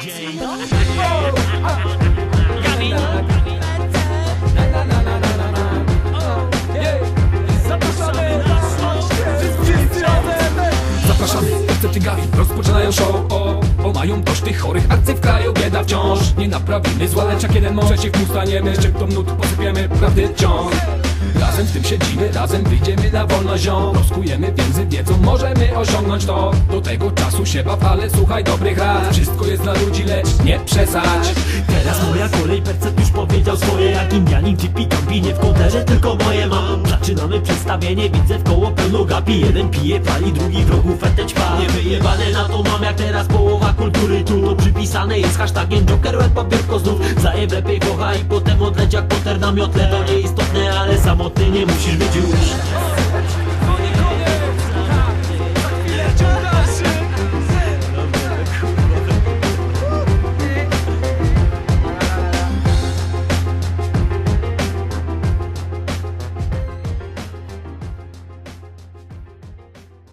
Dzień dobry. Gabi. Zapraszamy, koncerty Gawi rozpoczynają show mają dość tych chorych akcji w kraju bieda wciąż. Nie naprawimy zła, lecz jak jeden mąż Przeciw mu staniemy, szczyptą nut posypiemy prawdy ciąg. Razem w tym siedzimy, razem wyjdziemy na wolność ziom. Rozkujemy więzy, wiedzą możemy osiągnąć to. Do tego czasu się baw, ale słuchaj dobrych rad. Wszystko jest dla ludzi, lecz nie przesadź Teraz moja kolej, Percep już powiedział swoje. Jak Indianin, tipi, kampi, nie w konterze, tylko moje mam. Zaczynamy przedstawienie, widzę w koło pełno gapi. Jeden pije, pali, drugi wrogu fetę ćpa Nie teraz połowa kultury tu To przypisane jest hashtagiem Joker, łeb, papierko znów Zajeb lepiej kocha i potem odleć jak poter na miotle. To nieistotne, ale samotny nie musisz być już